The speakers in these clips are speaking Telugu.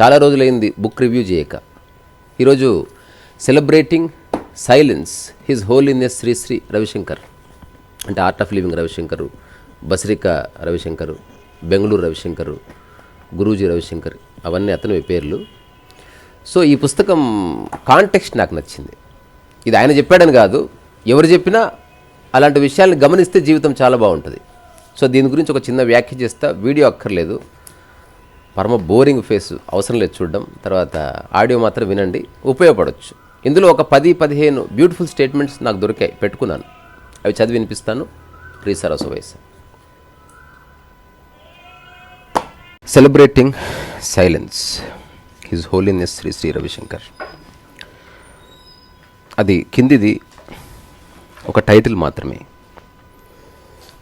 చాలా రోజులైంది బుక్ రివ్యూ చేయక. ఈరోజు celebrating silence His Holiness Sri Sri Ravi Shankar. అంటే ఆర్ట్ ఆఫ్ లివింగ్ రవిశంకరు బసరిక రవిశంకరు బెంగళూరు రవిశంకరు గురూజీ రవిశంకర్ అవన్నీ అతని పేర్లు. సో ఈ పుస్తకం కాంటెక్స్ట్ నాకు నచ్చింది. ఇది ఆయన చెప్పాడని కాదు ఎవరు చెప్పినా అలాంటి విషయాలను గమనిస్తే జీవితం చాలా బాగుంటుంది. సో దీని గురించి ఒక చిన్న వ్యాఖ్య చేస్తా. వీడియో అక్కర్లేదు. పరమ బోరింగ్ ఫేస్ అవసరం లేదు చూడడం. తర్వాత ఆడియో మాత్రం వినండి. ఉపయోగపడవచ్చు ఇందులో ఒక పది పదిహేను బ్యూటిఫుల్ స్టేట్మెంట్స్ నాకు దొరికాయి. పెట్టుకున్నాను. అవి చదివి వినిపిస్తాను. రీసరస్ వయసు celebrating silence His Holiness Sri Sri Ravi Shankar. అది కిందిది ఒక టైటిల్ మాత్రమే.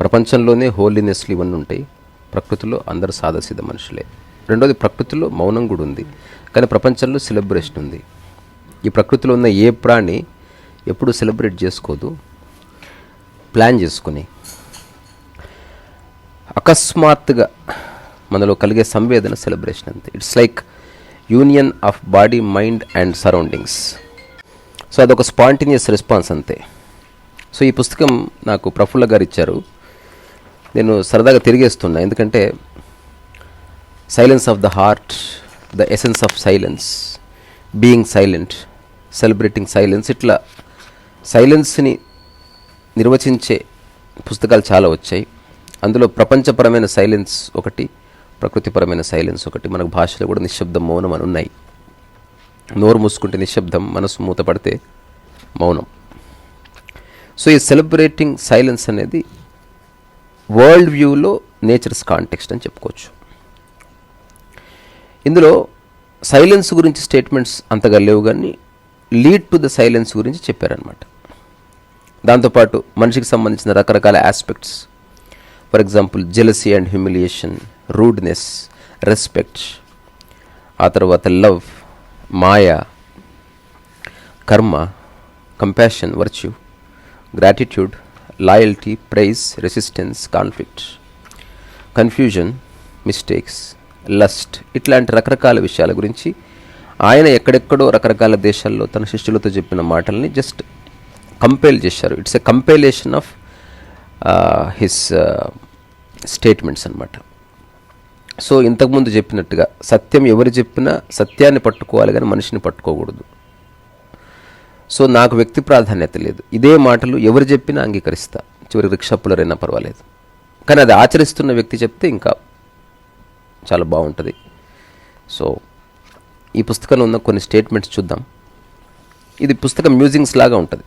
ప్రపంచంలోనే హోలీనెస్లు ఇవన్నీ ఉంటాయి ప్రకృతిలో అందరు సాదాసీద మనుషులే. రెండోది ప్రకృతిలో మౌనం కూడా ఉంది. కానీ ప్రపంచంలో సెలబ్రేషన్ ఉంది. ఈ ప్రకృతిలో ఉన్న ఏ ప్రాణి ఎప్పుడు సెలబ్రేట్ చేసుకోదు. ప్లాన్ చేసుకుని. అకస్మాత్తుగా మనలో కలిగే సంవేదన సెలబ్రేషన్ అంతే. It's like union of body mind and surroundings. So అదొక స్పాంటినియస్ రెస్పాన్స్ అంతే. సో ఈ పుస్తకం నాకు ప్రఫుల్ల గారు ఇచ్చారు. నేను సరదాగా తిరిగేస్తున్నా. ఎందుకంటే silence of the heart the essence of silence being silent celebrating silence ఇట్లా సైలెన్స్ని నిర్వచించే పుస్తకాలు చాలా వచ్చాయి. అందులో ప్రపంచపరమైన సైలెన్స్ ఒకటి ప్రకృతిపరమైన సైలెన్స్ ఒకటి మనకు భాషలో కూడా నిశ్శబ్దం మౌనం అని ఉన్నాయి. నోరు మూసుకుంటే నిశ్శబ్దం మనసు మూతపడితే మౌనం. సో ఈ సెలబ్రేటింగ్ సైలెన్స్ అనేది వరల్డ్ వ్యూలో నేచర్స్ కాంటెక్స్ట్ అని చెప్పుకోవచ్చు. ఇందులో సైలెన్స్ గురించి స్టేట్మెంట్స్ అంతగా లేవు కానీ లీడ్ టు ద సైలెన్స్ గురించి చెప్పారనమాట దాంతోపాటు మనిషికి సంబంధించిన రకరకాల aspects for example jealousy and humiliation rudeness respect ఆ తర్వాత love maya karma compassion virtue gratitude loyalty praise resistance conflict confusion mistakes lust ఇట్లాంటి రకరకాల విషయాల గురించి ఆయన ఎక్కడెక్కడో రకరకాల దేశాల్లో తన శిష్యులతో చెప్పిన మాటల్ని జస్ట్ కంపేల్ చేశారు. It's a compilation of his statements అనమాట సో ఇంతకుముందు చెప్పినట్టుగా సత్యం ఎవరు చెప్పినా సత్యాన్ని పట్టుకోవాలి కానీ మనిషిని పట్టుకోకూడదు. సో నాకు వ్యక్తి ప్రాధాన్యత లేదు. ఇదే మాటలు ఎవరు చెప్పినా అంగీకరిస్తా. చివరి రిక్షాపులరైనా పర్వాలేదు. కానీ అది ఆచరిస్తున్న వ్యక్తి చెప్తే ఇంకా చాలా బాగుంటుంది. సో ఈ పుస్తకంలో ఉన్న కొన్ని స్టేట్మెంట్స్ చూద్దాం. ఇది పుస్తకం మ్యూజింగ్స్ లాగా ఉంటుంది.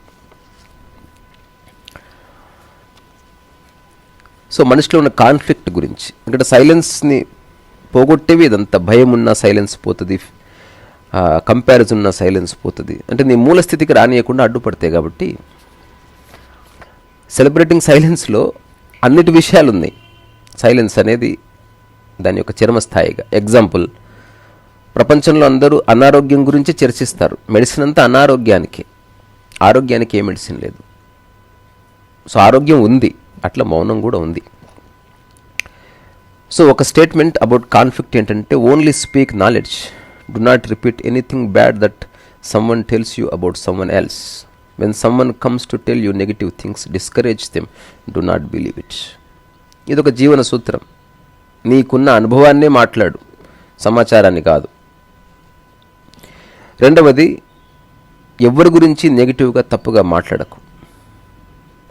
సో మనిషిలో ఉన్న కాన్ఫ్లిక్ట్ గురించి. ఎందుకంటే సైలెన్స్ని పోగొట్టేవి ఇదంతా. భయం ఉన్న సైలెన్స్ పోతుంది. కంపారిజన్ ఉన్న సైలెన్స్ పోతుంది. అంటే నీ మూల స్థితికి రానియకుండా అడ్డుపడతాయి కాబట్టి సెలబ్రేటింగ్ సైలెన్స్లో అన్నిటి విషయాలు ఉన్నాయి సైలెన్స్ అనేది దాని యొక్క చర్మస్థాయిగా. ఎగ్జాంపుల్ ప్రపంచంలో అందరూ అనారోగ్యం గురించి చర్చిస్తారు. మెడిసిన్ అంతా అనారోగ్యానికి. ఆరోగ్యానికి ఏ మెడిసిన్ లేదు. సో ఆరోగ్యం ఉంది. అట్లా మౌనం కూడా ఉంది. సో ఒక స్టేట్మెంట్ అబౌట్ కాన్ఫ్లిక్ట్ ఏంటంటే only speak knowledge. Do not repeat anything bad that some tells you about some else when some comes to tell you negative things discourage them do not believe it ఇది ఒక జీవన సూత్రం. నీకున్న అనుభవాన్నే మాట్లాడు. సమాచారాన్ని కాదు. రెండవది ఎవరి గురించి నెగిటివ్గా తప్పుగా మాట్లాడకు.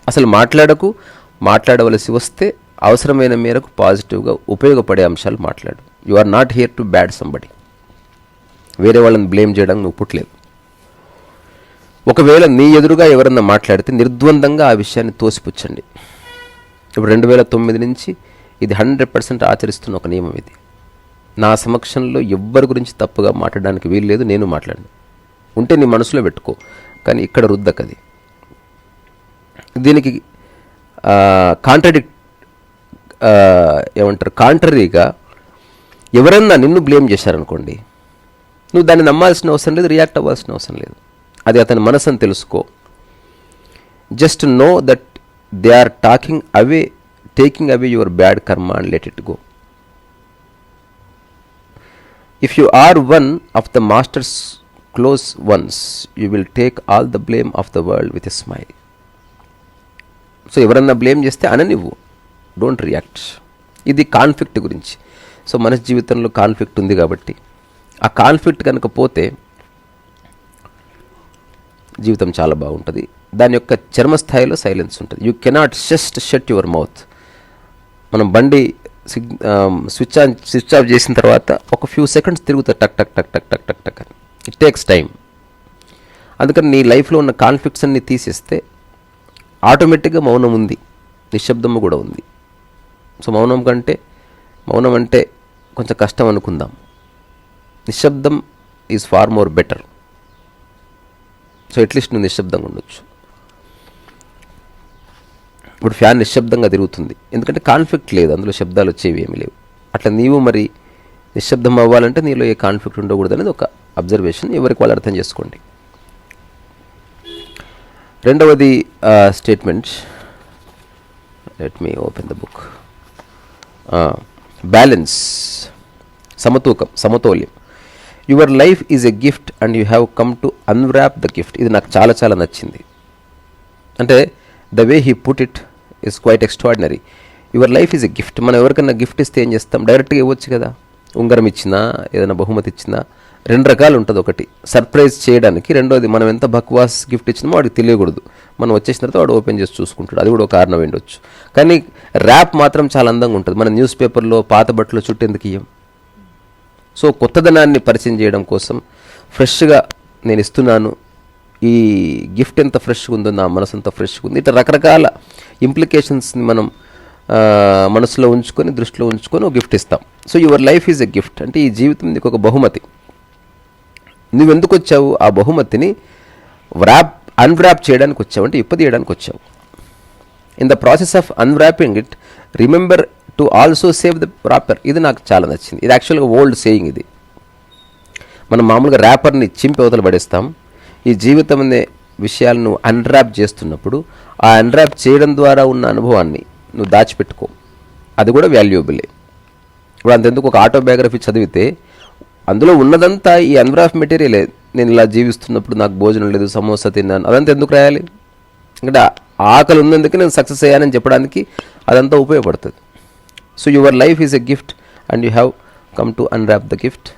అసలు మాట్లాడకు మాట్లాడవలసి వస్తే అవసరమైన మేరకు పాజిటివ్గా ఉపయోగపడే అంశాలు మాట్లాడు. You are not here to bad somebody వేరే వాళ్ళని బ్లేమ్ చేయడానికి నువ్వు పుట్టలేదు. ఒకవేళ నీ ఎదురుగా ఎవరన్నా మాట్లాడితే నిర్ద్వందంగా ఆ విషయాన్ని తోసిపుచ్చండి. ఇప్పుడు రెండు వేల తొమ్మిది నుంచి ఇది హండ్రెడ్ పర్సెంట్ ఆచరిస్తున్న ఒక నియమం ఇది. నా సమక్షంలో ఎవ్వరి గురించి తప్పుగా మాట్లాడడానికి వీలు లేదు నేను మాట్లాడను. ఉంటే నీ మనసులో పెట్టుకో కానీ ఇక్కడ రుద్దకది దీనికి కాంట్రడిక్ ఏమంటారు కాంట్రరీగా ఎవరన్నా నిన్ను బ్లేమ్ చేశారనుకోండి నువ్వు దాన్ని నమ్మాల్సిన అవసరం లేదు రియాక్ట్ అవ్వాల్సిన అవసరం లేదు. అది అతని మనసు అని తెలుసుకో. Just know that they are talking away taking away your bad karma and let it go if you are one of the masters close ones you will take all the blame of the world with a smile so ఎవరన్నా బ్లేమ్ చేస్తే అననివ్వు. డోంట్ రియాక్ట్ ఇది కాన్ఫ్లిక్ట్ గురించి. సో మన జీవితంలో కాన్ఫ్లిక్ట్ ఉంది కాబట్టి. ఆ కాన్ఫ్లిక్ట్ కనుక పోతే జీవితం చాలా బాగుంటుంది. దాని యొక్క చర్మస్థాయిలో సైలెన్స్ ఉంటుంది. You cannot just shut your mouth మనం బండి సిగ్ స్విచ్ ఆన్ స్విచ్ ఆఫ్ చేసిన తర్వాత ఒక ఫ్యూ సెకండ్స్ తిరుగుతా టక్ టక్ టక్ టక్ టక్ టక్ టక్. అని ఇట్ టేక్స్ టైం అందుకని నీ లైఫ్లో ఉన్న కాన్ఫ్లిక్ట్స్ అన్ని తీసేస్తే ఆటోమేటిక్గా మౌనం ఉంది. నిశ్శబ్దము కూడా ఉంది. సో మౌనం కంటే మౌనం అంటే కొంచెం కష్టం అనుకుందాం. నిశ్శబ్దం is far more better so at least నువ్వు నిశ్శబ్దంగా ఉండొచ్చు. ఇప్పుడు ఫ్యాన్ నిశ్శబ్దంగా తిరుగుతుంది. ఎందుకంటే కాన్ఫ్లిక్ట్ లేదు అందులో శబ్దాలు వచ్చేవి ఏమీ లేవు. అట్లా నీవు మరి నిశ్శబ్దం అవ్వాలంటే నీలో ఏ కాన్ఫ్లిక్ట్ ఉండకూడదు అనేది ఒక అబ్జర్వేషన్ ఎవరికి వాళ్ళు అర్థం చేసుకోండి. రెండవది statement let me open the book balance సమతూకం సమతౌల్యం. Your life is a gift and you have come to unwrap the gift. ఇది నాకు చాలా చాలా నచ్చింది. అంటే the way he put it is quite extraordinary. Your life is a gift. మనం ఎవరికైనా గిఫ్ట్ ఇస్తే ఏం చేస్తాం? డైరెక్ట్గా ఇవ్వచ్చు కదా? ఉంగరం ఇచ్చినా ఏదైనా బహుమతి ఇచ్చినా రెండు రకాలు ఉంటుంది ఒకటి. సర్ప్రైజ్ చేయడానికి రెండోది మనం ఎంత బక్వాస్ గిఫ్ట్ ఇచ్చినామో వాడికి తెలియకూడదు. మనం వచ్చేసిన తర్వాత వాడు ఓపెన్ చేసి చూసుకుంటాడు. అది కూడా ఒక కారణం ఉండొచ్చు. కానీ ర్యాప్ మాత్రం చాలా అందంగా ఉంటుంది. మన న్యూస్ పేపర్లో పాత బట్టలు చుట్టేందుకు ఇయ్యం. సో కొత్తదనాన్ని పరిచయం చేయడం కోసం ఫ్రెష్గా నేను ఇస్తున్నాను. ఈ గిఫ్ట్ ఎంత ఫ్రెష్గా ఉందో నా మనసు ఎంత ఫ్రెష్గా ఉంది. ఇట్లా రకరకాల ఇంప్లికేషన్స్ని మనం మనసులో ఉంచుకొని దృష్టిలో ఉంచుకొని ఒక గిఫ్ట్ ఇస్తాం. So your life is a gift అంటే ఈ జీవితం నీకు ఒక బహుమతి. నువ్వెందుకు వచ్చావు ఆ బహుమతిని వ్రాప్ అన్వ్రాప్ చేయడానికి వచ్చావు. అంటే ఇప్పదీయడానికి వచ్చావు. In the process of unwrapping it remember to also save the wrapper ఇది నాకు చాలా నచ్చింది. ఇది యాక్చువల్గా ఓల్డ్ సేయింగ్ ఇది. మనం మామూలుగా ర్యాపర్ని చింపి అవతలు పడేస్తాం. ఈ జీవితం అనే విషయాలను అన్రాప్ చేస్తున్నప్పుడు ఆ అన్రాప్ చేయడం ద్వారా ఉన్న అనుభవాన్ని నువ్వు దాచిపెట్టుకో. అది కూడా వాల్యుయబులే ఇప్పుడు అంతెందుకు ఒక ఆటోబయోగ్రఫీ చదివితే అందులో ఉన్నదంతా ఈ అన్రాఫ్ మెటీరియలే నేను ఇలా జీవిస్తున్నప్పుడు నాకు భోజనం లేదు సమోసా తిన్నాను అదంతా ఎందుకు రాయాలి? ఎందుకంటే ఆకలి ఉన్నందుకు నేను సక్సెస్ అయ్యానని చెప్పడానికి అదంతా ఉపయోగపడుతుంది. So your life is a gift and you have come to unwrap the gift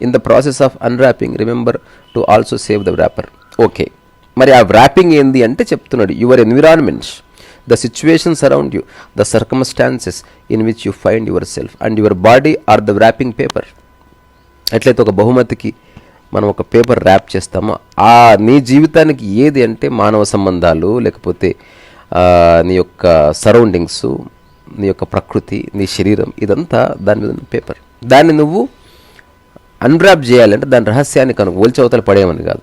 in the process of unwrapping, remember to also save the wrapper okay మరి ఆ ర్యాపింగ్ ఏంది అంటే చెప్తున్నాడు. Your environments the situations around you the circumstances in which you find yourself and your body are the wrapping paper ఎట్లయితే ఒక బహుమతికి మనం ఒక పేపర్ ర్యాప్ చేస్తామో ఆ నీ జీవితానికి ఏది అంటే మానవ సంబంధాలు లేకపోతే నీ యొక్క సరౌండింగ్స్ నీ యొక్క ప్రకృతి నీ శరీరం ఇదంతా దాని మీద పేపర్ దాన్ని నువ్వు అన్రాప్ చేయాలంటే దాని రహస్యాన్ని కనుక ఒలిచవతలు పడేయమని కాదు.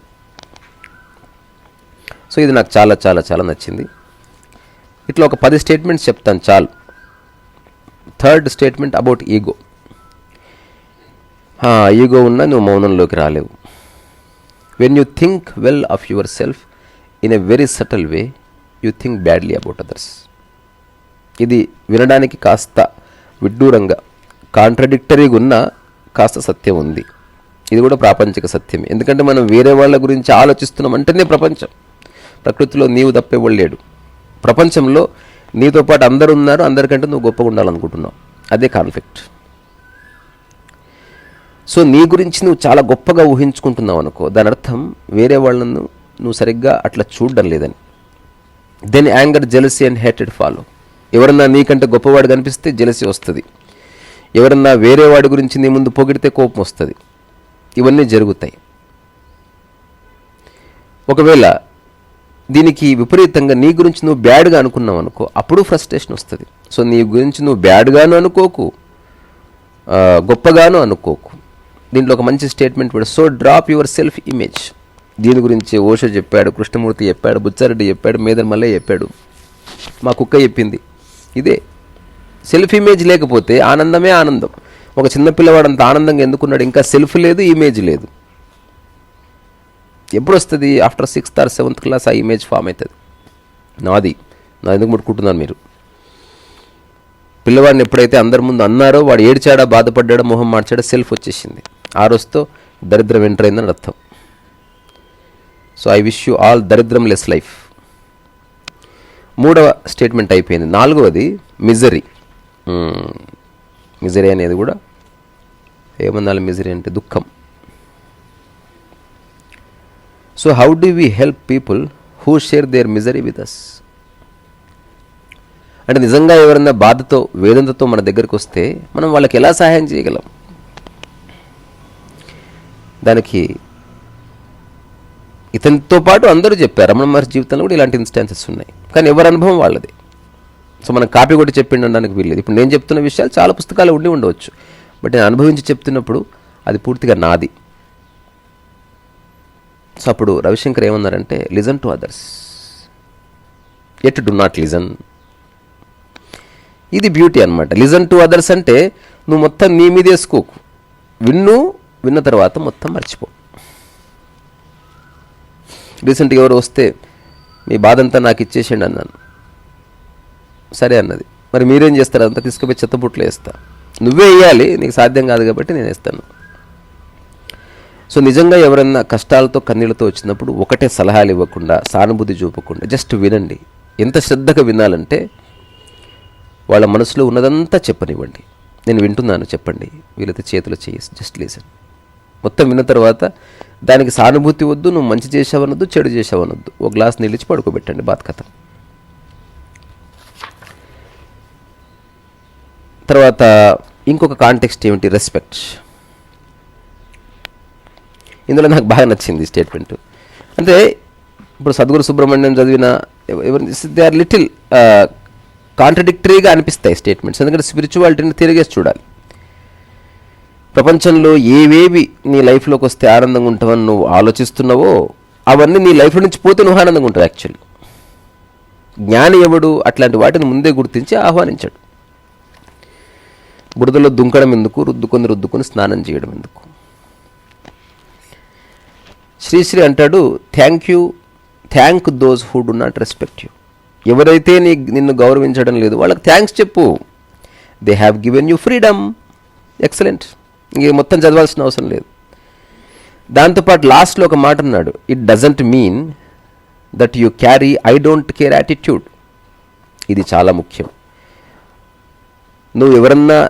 సో ఇది నాకు చాలా చాలా చాలా నచ్చింది. ఇట్లా ఒక పది స్టేట్మెంట్స్ చెప్తాను చాలు. Third statement about ego ego ఉన్నా నువ్వు మౌనంలోకి రాలేవు. When you think well of yourself in a very subtle way you think badly about others ఇది వినడానికి కాస్త విడ్డూరంగా కాంట్రడిక్టరీగా ఉన్న కాస్త సత్యం ఉంది. ఇది కూడా ప్రాపంచిక సత్యం ఎందుకంటే మనం వేరే వాళ్ళ గురించి ఆలోచిస్తున్నాం అంటేనే ప్రపంచం. ప్రకృతిలో నీవు తప్పేవాళ్ళు లేడు. ప్రపంచంలో నీతో పాటు అందరు ఉన్నారు అందరికంటే నువ్వు గొప్పగా ఉండాలనుకుంటున్నావు. అదే కాన్ఫ్లిక్ట్ సో నీ గురించి నువ్వు చాలా గొప్పగా ఊహించుకుంటున్నావు అనుకో దాని అర్థం వేరే వాళ్ళను నువ్వు సరిగ్గా అట్లా చూడడం లేదని. Then anger jealousy and hated follow ఎవరన్నా నీకంటే గొప్పవాడు కనిపిస్తే జలసి వస్తుంది. ఎవరన్నా వేరే వాడి గురించి నీ ముందు పొగిడితే కోపం వస్తుంది. ఇవన్నీ జరుగుతాయి. ఒకవేళ దీనికి విపరీతంగా నీ గురించి నువ్వు బ్యాడ్గా అనుకున్నావు అనుకో అప్పుడు ఫ్రస్ట్రేషన్ వస్తుంది. సో నీ గురించి నువ్వు బ్యాడ్గాను అనుకోకు గొప్పగాను అనుకోకు. దీంట్లో ఒక మంచి స్టేట్మెంట్ కూడా so drop your self image. దీని గురించి ఓషో చెప్పాడు కృష్ణమూర్తి చెప్పాడు బుచ్చారెడ్డి చెప్పాడు మేదర్ మల్లయ్య చెప్పాడు. మా కుక్క చెప్పింది ఇదే. సెల్ఫ్ ఇమేజ్ లేకపోతే ఆనందమే ఆనందం. ఒక చిన్న పిల్లవాడు అంత ఆనందంగా ఎందుకున్నాడు? ఇంకా సెల్ఫ్ లేదు ఇమేజ్ లేదు. ఎప్పుడు వస్తుంది after sixth or seventh class ఆ ఇమేజ్ ఫామ్ అవుతుంది నాది. నా ఎందుకు ముట్టుకుంటున్నాను మీరు? పిల్లవాడిని ఎప్పుడైతే అందరి ముందు అన్నారో వాడు ఏడ్చాడా బాధపడ్డాడా మొహం మార్చాడా సెల్ఫ్ వచ్చేసింది. ఆ రోజుతో దరిద్రం ఎంటర్ అయిందని అర్థం. So I wish you all దరిద్రం లెస్ లైఫ్ మూడవ స్టేట్మెంట్ అయిపోయింది. నాలుగవది మిజరీ. మిజరీ అనేది కూడా ఏమన్నాలి మిజరీ అంటే దుఃఖం. So how do we help people who share their misery with us? అంటే నిజంగా ఎవరైనా బాధతో వేదంతతో మన దగ్గరకు వస్తే మనం వాళ్ళకి ఎలా సహాయం చేయగలం? దానికి ఇతనితో పాటు అందరూ చెప్పారు. రమణ మహర్షి జీవితంలో కూడా ఇలాంటి ఇన్స్టాన్సెస్ ఉన్నాయి. కానీ ఎవరి అనుభవం వాళ్ళది. సో మనం కాపీ కొట్టి చెప్పిండడానికి వీల్లేదు. ఇప్పుడు నేను చెప్తున్న విషయాలు చాలా పుస్తకాలు ఉండి ఉండవచ్చు. బట్ నేను అనుభవించి చెప్తున్నప్పుడు అది పూర్తిగా నాది. సో అప్పుడు రవిశంకర్ ఏమన్నారంటే listen to others at do not listen ఇది బ్యూటీ అనమాట లిజన్ టు అదర్స్ అంటే నువ్వు మొత్తం నీ మీద వేసుకోకు. విన్ను విన్న తర్వాత మొత్తం మర్చిపో. రీసెంట్గా ఎవరు వస్తే మీ బాధంతా నాకు ఇచ్చేసేయండి అన్నాను. సరే అన్నది. మరి మీరేం చేస్తారు? అంతా తీసుకుపోయి చెత్తబుట్లు వేస్తా. నువ్వే వేయాలి నీకు సాధ్యం కాదు కాబట్టి నేను వేస్తాను. సో నిజంగా ఎవరన్నా కష్టాలతో కన్నీళ్ళతో వచ్చినప్పుడు ఒకటే సలహాలు ఇవ్వకుండా సానుభూతి చూపకుండా జస్ట్ వినండి. ఎంత శ్రద్ధగా వినాలంటే వాళ్ళ మనసులో ఉన్నదంతా చెప్పనివ్వండి. నేను వింటున్నాను చెప్పండి. వీళ్ళతో చేతులు చేయి జస్ట్ లీసన్ మొత్తం విన్న తర్వాత దానికి సానుభూతి వద్దు నువ్వు మంచి చేసావనొద్దు చెడు చేసావనొద్దు ఒక గ్లాస్ నీళ్ళిచ్చి పడుకోబెట్టండి బాత్ కథ తర్వాత ఇంకొక కాంటెక్స్ట్ ఏమిటి? రెస్పెక్ట్. ఇందులో నాకు బాగా నచ్చింది స్టేట్మెంట్. అంటే ఇప్పుడు సద్గురు సుబ్రహ్మణ్యం చదివిన ఎవరి? దే ఆర్ లిటిల్ కాంట్రడిక్టరీగా అనిపిస్తాయి స్టేట్మెంట్స్. ఎందుకంటే స్పిరిచువాలిటీని తిరిగేసి చూడాలి. ప్రపంచంలో ఏవేవి నీ లైఫ్లోకి వస్తే ఆనందంగా ఉంటావని నువ్వు ఆలోచిస్తున్నావో అవన్నీ నీ లైఫ్ నుంచి పోతే నువ్వు ఆనందంగా ఉంటావు యాక్చువల్లీ జ్ఞాని ఎవడు అట్లాంటి వాటిని ముందే గుర్తించి ఆహ్వానించాడు. బురదలో దుంకడం ఎందుకు? రుద్దుకొని రుద్దుకొని స్నానం చేయడం ఎందుకు? శ్రీశ్రీ అంటాడు thank you thank those who do not respect you ఎవరైతే నీ నిన్ను గౌరవించడం లేదు వాళ్ళకి థ్యాంక్స్ చెప్పు. They have given you freedom excellent ఇంక మొత్తం చదవాల్సిన అవసరం లేదు. దాంతోపాటు లాస్ట్లో ఒక మాట అన్నాడు. It doesn't mean that you carry I don't care attitude ఇది చాలా ముఖ్యం. నువ్వు ఎవరన్నా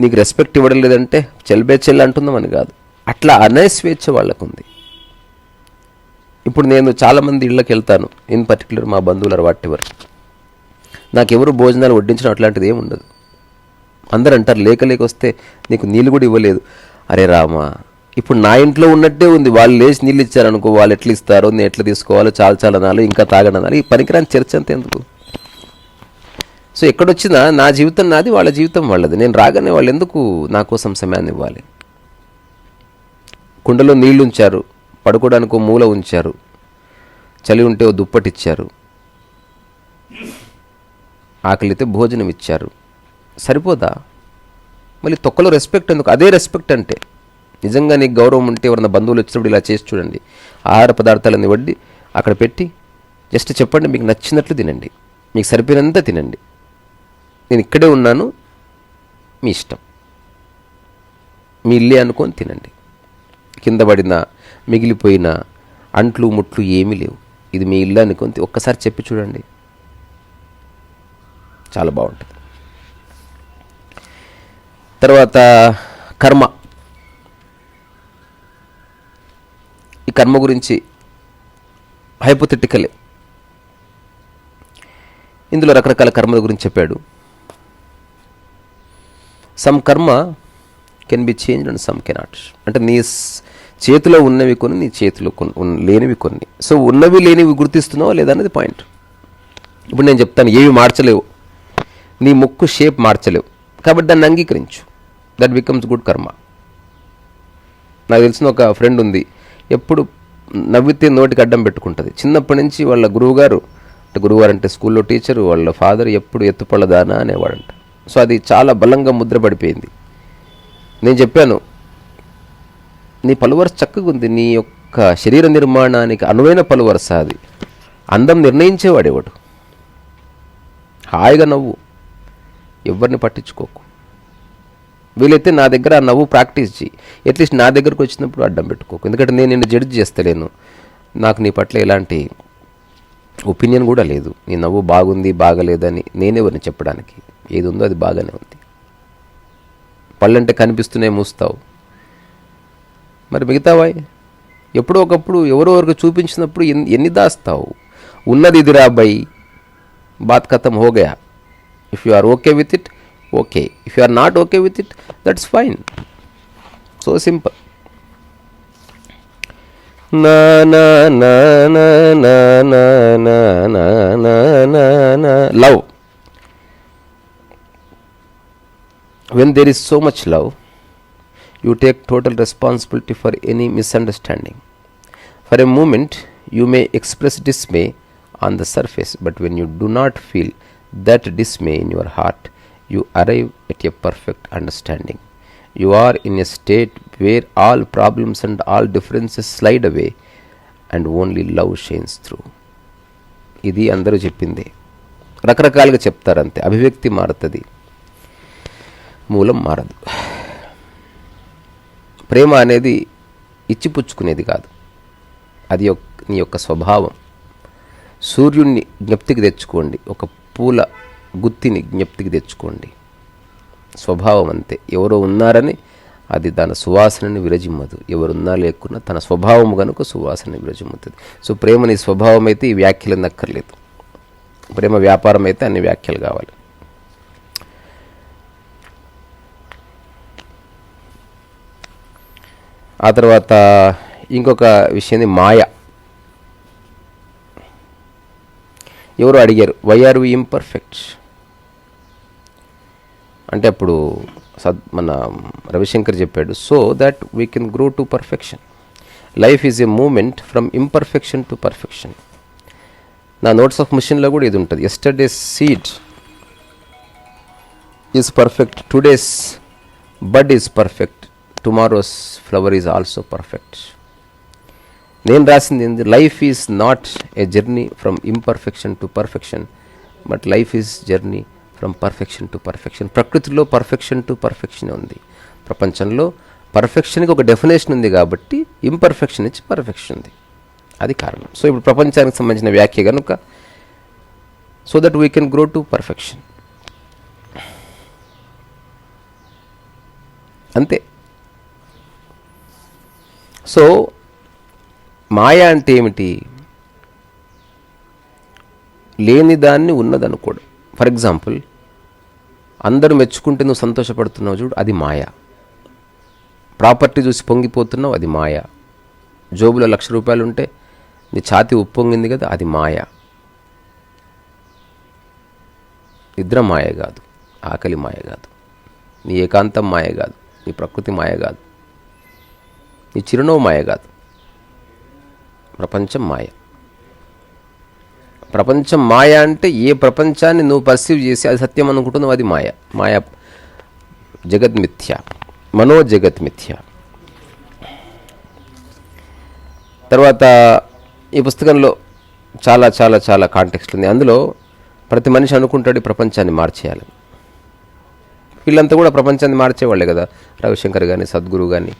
నీకు రెస్పెక్ట్ ఇవ్వడం లేదంటే చెల్బే చెల్లి అంటుందామని కాదు. అట్లా అనే స్వేచ్ఛ వాళ్ళకు ఉంది ఇప్పుడు నేను చాలామంది ఇళ్ళకి వెళ్తాను. ఇన్ పర్టికులర్ మా బంధువులు వాటెవర్ నాకెవరు భోజనాలు వడ్డించడం అట్లాంటిది ఏమి ఉండదు. అందరు అంటారు లేక లేక వస్తే నీకు నీళ్ళు కూడా ఇవ్వలేదు. అరే రామా ఇప్పుడు నా ఇంట్లో ఉన్నట్టే ఉంది. వాళ్ళు లేచి నీళ్ళు ఇచ్చారనుకో వాళ్ళు ఎట్లా ఇస్తారో నేను ఎట్లా తీసుకోవాలో చాలా చాలా అనాలి ఇంకా తాగడనాలి ఈ పనికిరాని చర్చ అంత ఎందుకు? సో ఎక్కడొచ్చినా నా జీవితం నాది వాళ్ళ జీవితం వాళ్ళది. నేను రాగానే వాళ్ళు ఎందుకు నా కోసం సమయాన్ని ఇవ్వాలి? కుండలో నీళ్ళు ఉంచారు పడుకోవడానికి ఓ మూల ఉంచారు చలి ఉంటే ఓ దుప్పటిచ్చారు ఆకలితే భోజనం ఇచ్చారు. సరిపోదా? మళ్ళీ తొక్కలో రెస్పెక్ట్ ఎందుకు? అదే రెస్పెక్ట్ అంటే. నిజంగా నీకు గౌరవం ఉంటే ఎవరన్నా బంధువులు వచ్చినప్పుడు ఇలా చేసి చూడండి. ఆహార పదార్థాలన్నీ వడ్డి అక్కడ పెట్టి జస్ట్ చెప్పండి మీకు నచ్చినట్లు తినండి. మీకు సరిపోయినంత తినండి. నేను ఇక్కడే ఉన్నాను మీ ఇష్టం. మీ ఇల్లే అనుకొని తినండి. కింద పడిన మిగిలిపోయిన అంట్లు ముట్లు ఏమీ లేవు. ఇది మీ ఇల్లు అనుకొని ఒక్కసారి చెప్పి చూడండి. చాలా బాగుంటుంది. తర్వాత కర్మ. ఈ కర్మ గురించి హైపోథెటికలే ఇందులో రకరకాల కర్మల గురించి చెప్పాడు. Some karma can be change and some cannot అంటే నీ చేతిలో ఉన్నవి కొన్ని నీ చేతిలో కొన్ని లేనివి కొన్ని. సో ఉన్నవి లేనివి గుర్తిస్తున్నావా లేదా అనేది పాయింట్ ఇప్పుడు నేను చెప్తాను ఏవి మార్చలేవు. నీ ముక్కు షేప్ మార్చలేవు. కాబట్టి దాన్ని అంగీకరించు. దట్ బికమ్స్ గుడ్ కర్మ నాకు తెలిసిన ఒక ఫ్రెండ్ ఉంది. ఎప్పుడు నవ్వితే నోటికి అడ్డం పెట్టుకుంటుంది. చిన్నప్పటి నుంచి వాళ్ళ గురువుగారు అంటే గురువుగారు అంటే స్కూల్లో టీచరు వాళ్ళ ఫాదర్ ఎప్పుడు ఎత్తుపళ్ళ దానా అనేవాడంట. సో అది చాలా బలంగా ముద్ర పడిపోయింది. నేను చెప్పాను నీ పలువరస చక్కగా ఉంది. నీ యొక్క శరీర నిర్మాణానికి అనువైన పలువరస అది అందం నిర్ణయించేవాడేవాడు. హాయిగా నవ్వు. ఎవరిని పట్టించుకోకు. వీలైతే నా దగ్గర ఆ నవ్వు ప్రాక్టీస్ చేయి అట్లీస్ట్ నా దగ్గరకు వచ్చినప్పుడు అడ్డం పెట్టుకోకు. ఎందుకంటే నేను నిన్ను జడ్జ్ చేస్తలేను. నాకు నీ పట్ల ఎలాంటి ఒపీనియన్ కూడా లేదు. నీ నవ్వు బాగుంది బాగలేదని నేనెవరిని చెప్పడానికి? ఏది ఉందో అది బాగానే ఉంది. పళ్ళంటే కనిపిస్తూనే మూస్తావు. మరి మిగతావాయి ఎప్పుడో ఒకప్పుడు ఎవరో ఒకరికి చూపించినప్పుడు ఎన్ని ఎన్ని దాస్తావు? ఉన్నది ఇది రాబై బాత్ ఖతం హోగయా? if you are okay with it okay. If you are not okay with it that's fine. So simple. Na na na na na na na na na na na. Love. When there is so much love you take total responsibility for any misunderstanding. For a moment you may express dismay on the surface but when you do not feel that dismay in your heart you arrive at a perfect understanding you are in a state where all problems and all differences slide away and only love shines through ఇది అందరూ చెప్పింది రకరకాలుగా చెప్తారంతే అభివ్యక్తి మారుతుంది మూలం మారదు ప్రేమ అనేది ఇచ్చిపుచ్చుకునేది కాదు అది యొక్- నీ యొక్క స్వభావం సూర్యుడిని జ్ఞప్తికి తెచ్చుకోండి ఒక పూల గుత్తిని జ్ఞప్తికి తెచ్చుకోండి. స్వభావం అంతే ఎవరో ఉన్నారని అది దాని సువాసనని విరజిమ్మదు. ఎవరున్నా లేకున్నా తన స్వభావం కనుక సువాసనని విరజిమ్ముతుంది. సో ప్రేమ నీ స్వభావం అయితే ఈ వ్యాఖ్యలు నక్కర్లేదు ప్రేమ వ్యాపారం అయితే అన్ని వ్యాఖ్యలు కావాలి. ఆ తర్వాత ఇంకొక విషయం మాయ. ఎవరు అడిగారు వై ఆర్ వి ఇంపర్ఫెక్ట్ అంటే అప్పుడు సద్ మన రవిశంకర్ చెప్పాడు so that we can grow to perfection life is a moment from imperfection to perfection నా నోట్స్ ఆఫ్ మిషన్లో కూడా ఇది ఉంటుంది. Yesterday's seed is perfect today's bud is perfect tomorrow's flower is also perfect నేను రాసింది ఏంది? Life is not a journey from imperfection to perfection but life is journey from perfection to perfection ప్రకృతిలో పర్ఫెక్షన్ టు పర్ఫెక్షన్ ఉంది. ప్రపంచంలో పర్ఫెక్షన్కి ఒక డెఫినేషన్ ఉంది కాబట్టి ఇంపర్ఫెక్షన్ ఇచ్చి పర్ఫెక్షన్ ఉంది. అది కారణం. సో ఇప్పుడు ప్రపంచానికి సంబంధించిన వ్యాఖ్య కనుక so that we can grow to perfection అంతే. సో మాయ అంటే ఏమిటి? లేని దాన్ని ఉన్నదనుకోడు. ఫర్ ఎగ్జాంపుల్ అందరూ మెచ్చుకుంటే నువ్వు సంతోషపడుతున్నావు చూడు అది మాయ. ప్రాపర్టీ చూసి పొంగిపోతున్నావు అది మాయ. జోబులో లక్ష రూపాయలు ఉంటే నీ ఛాతి ఉప్పొంగింది కదా అది మాయ. నిద్ర మాయ కాదు ఆకలి మాయ కాదు. నీ ఏకాంతం మాయ కాదు నీ ప్రకృతి మాయ కాదు. నీ చిరునవ్వు మాయ కాదు. ప్రపంచం మాయ. ప్రపంచం మాయ అంటే ఏ ప్రపంచాన్ని నువ్వు పర్సీవ్ చేసి అది సత్యం అనుకుంటున్నావు అది మాయ. మాయ జగద్మిథ్య మనోజగత్మిథ్య తర్వాత ఈ పుస్తకంలో చాలా చాలా చాలా కాంటెక్స్ట్ ఉంది. అందులో ప్రతి మనిషి అనుకుంటాడు ప్రపంచాన్ని మార్చేయాలని వీళ్ళంతా కూడా ప్రపంచాన్ని మార్చేవాళ్ళే కదా. రవిశంకర్ కానీ సద్గురు కానీ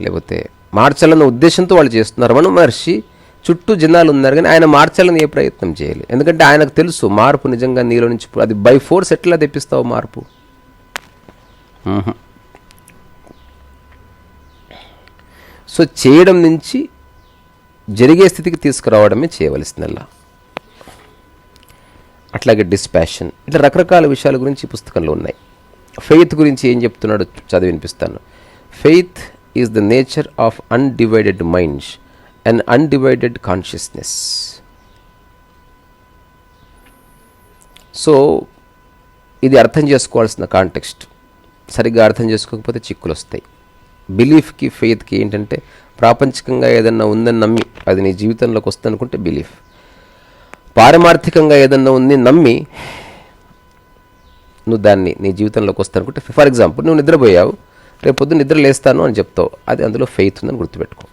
లేకపోతే మార్చాలన్న ఉద్దేశంతో వాళ్ళు చేస్తున్నారు. రమణ మహర్షి చుట్టూ జనాలు ఉన్నారు కానీ ఆయన మార్చాలని ఏ ప్రయత్నం చేయాలి. ఎందుకంటే ఆయనకు తెలుసు మార్పు నిజంగా నీలో నుంచి అది బై ఫోర్స్ ఎట్లా తెప్పిస్తావు మార్పు? సో చేయడం నుంచి జరిగే స్థితికి తీసుకురావడమే చేయవలసిందల్లా. అట్లాగే డిస్పాషన్ ఇట్లా రకరకాల విషయాల గురించి ఈ పుస్తకంలో ఉన్నాయి. ఫెయిత్ గురించి ఏం చెప్తున్నాడో చదివినిపిస్తాను faith is the nature of undivided mind and undivided consciousness so ఇది అర్థం చేసుకోవాల్సిన కాంటెక్స్ట్ సరిగ్గా అర్థం చేసుకోకపోతే చిక్కులు వస్తాయి బిలీఫ్కి ఫెయిత్కి ఏంటంటే ప్రాపంచికంగా ఏదన్నా ఉందని నమ్మి అది నీ జీవితంలోకి వస్తుంది అనుకుంటే బిలీఫ్ పారమార్థికంగా ఏదన్నా ఉంది నమ్మి నువ్వు దాన్ని నీ జీవితంలోకి వస్తానుకుంటే ఫర్ ఎగ్జాంపుల్ నువ్వు నిద్రపోయావు. రేపు పొద్దున్న నిద్ర లేస్తాను అని చెప్తావు. అది అందులో ఫెయిత్ ఉందని గుర్తుపెట్టుకో.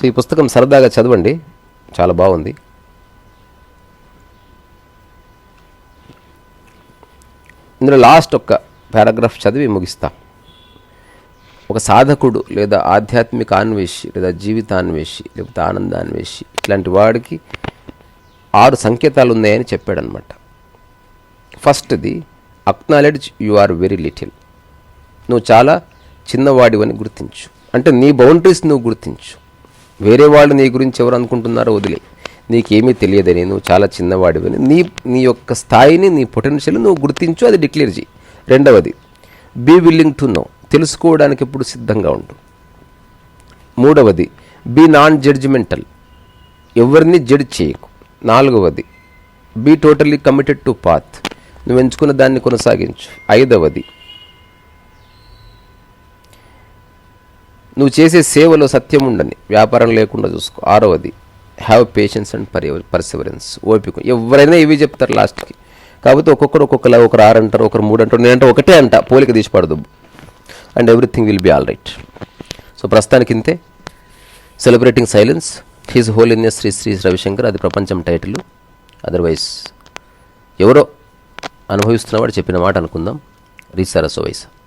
సో ఈ పుస్తకం సరదాగా చదవండి. చాలా బాగుంది. ఇందులో లాస్ట్ ఒక్క పారాగ్రాఫ్ చదివి ముగిస్తాం. ఒక సాధకుడు లేదా ఆధ్యాత్మిక అన్వేషి లేదా జీవితాన్వేషి లేకపోతే ఆనందాన్వేషి ఇట్లాంటి వాడికి ఆరు సంకేతాలు ఉన్నాయని చెప్పాడనమాట ఫస్ట్ది acknowledge you are very little నువ్వు చాలా చిన్నవాడివని గుర్తించు. అంటే నీ బౌండరీస్ నువ్వు గుర్తించు. వేరే వాళ్ళు నీ గురించి ఎవరు అనుకుంటున్నారో వదిలే. నీకేమీ తెలియదని నువ్వు చాలా చిన్నవాడివని నీ నీ యొక్క స్థాయిని నీ పొటెన్షియల్ నువ్వు గుర్తించు అది డిక్లేర్ చేయి రెండవది బీ విల్లింగ్ టు నో తెలుసుకోవడానికి ఎప్పుడు సిద్ధంగా ఉండు. మూడవది బీ నాన్ జడ్జిమెంటల్ ఎవరిని జడ్జ్ చేయకు. నాలుగవది be totally committed to path నువ్వు ఎంచుకున్న దాన్ని కొనసాగించు. ఐదవది నువ్వు చేసే సేవలో సత్యం ఉండని. వ్యాపారం లేకుండా చూసుకో. ఆరవది హ్యావ్ పేషెన్స్ అండ్ పరి పర్సివరెన్స్ ఓపిక. ఎవరైనా ఇవి చెప్తారు లాస్ట్కి. కాకపోతే ఒక్కొక్కరు ఒక్కొక్కలా ఒకరు ఆరు అంటారు ఒకరు మూడు అంటారు నేనంటే ఒకటే అంట. పోలిక తీసి పడదు and everything will be all right so ప్రస్తుతానికి ఇంతే. Celebrating silence his holiness Shri Shri Ravishankar అది ప్రపంచం టైటిల్ అదర్వైజ్ ఎవరో అనుభవిస్తున్నవాడు చెప్పిన మాట అనుకుందాం. రీసారసో వయసు